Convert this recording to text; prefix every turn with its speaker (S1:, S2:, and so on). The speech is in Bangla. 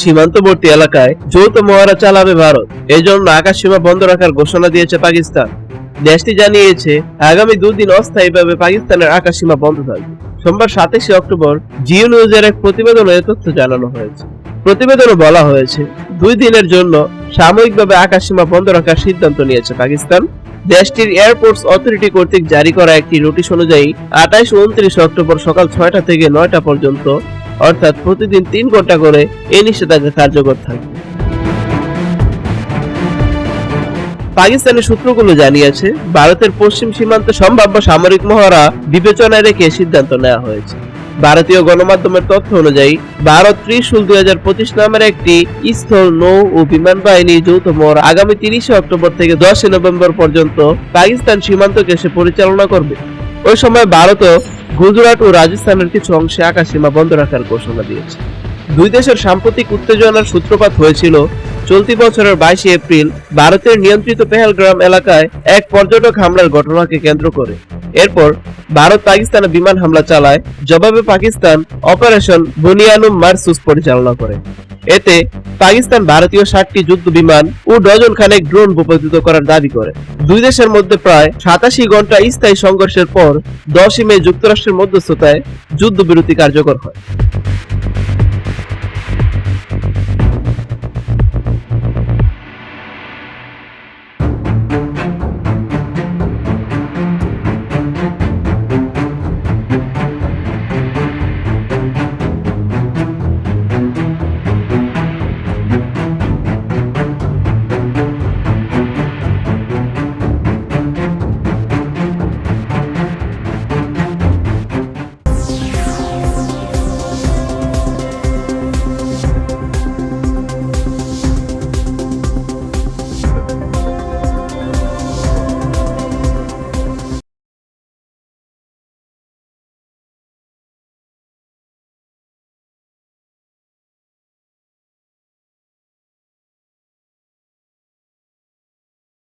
S1: সীমান্তবর্তী এলাকায় যৌথ মহড়া চালাবে ভারত। এজন্য আকাশ সীমা বন্ধ রাখার ঘোষণা দিয়েছে পাকিস্তান। দেশটি জানিয়েছে, আগামী দুদিন অস্থায়ীভাবে পাকিস্তানের আকাশ সীমা বন্ধ থাকবে। সোমবার সাতাশে অক্টোবর জিও নিউজের এক প্রতিবেদনে তথ্য জানানো হয়েছে। প্রতিবেদনে বলা হয়েছে, দুই দিনের জন্য সাময়িকভাবে আকাশ সীমা বন্ধ রাখার সিদ্ধান্ত নিয়েছে পাকিস্তান। দেশটির এয়ারপোর্টস অথরিটি কর্তৃক জারি করা একটি নোটিশ অনুযায়ী আঠাইশ উনত্রিশ অক্টোবর সকাল ছয়টা থেকে নয়টা পর্যন্ত অর্থাৎ প্রতিদিন তিন ঘণ্টা করে এই নিষেধাজ্ঞা কার্যকর থাকবে পাকিস্তানের সূত্রগুলো জানিয়েছে, ভারতের পশ্চিম সীমান্তে সম্ভাব্য সামরিক মহড়া বিবেচনায় রেখে সিদ্ধান্ত নেওয়া হয়েছে। ভারতীয় গণমাধ্যমের তথ্য অনুযায়ী, ভারত ত্রিশুল দুই হাজার পঁচিশ নামের একটি স্থল নৌ ও বিমান বাহিনী যৌথ মহড়া আগামী তিরিশে অক্টোবর থেকে দশই নভেম্বর পর্যন্ত পাকিস্তান সীমান্তকে সে পরিচালনা করবে। ওই সময় ভারতও গুজরাট ও রাজস্থানের কিছু অংশে আকাশ সীমা বন্ধ রাখার ঘোষণা দিয়েছে। দুই দেশের সাম্প্রতিক উত্তেজনার সূত্রপাত হয়েছিল চলতি বছরের বাইশে এপ্রিল, ভারতের নিয়ন্ত্রিত পেহেলগ্রাম এলাকায় এক পর্যটক হামলার ঘটনাকে কেন্দ্র করে। এরপর ভারত পাকিস্তানে বিমান হামলা চালায়, জবাবে পাকিস্তান অপারেশন বুনিয়ানুম মারসুস পরিচালনা করে। এতে পাকিস্তান ভারতীয় ষাটটি যুদ্ধ বিমান ও ডজন খানেক ড্রোন ভূপাতিত করার দাবি করে। দুই দেশের মধ্যে প্রায় সাতাশি ঘণ্টা স্থায়ী সংঘর্ষের পর দশই মে যুক্তরাষ্ট্রের মধ্যস্থতায় যুদ্ধবিরতি কার্যকর হয়।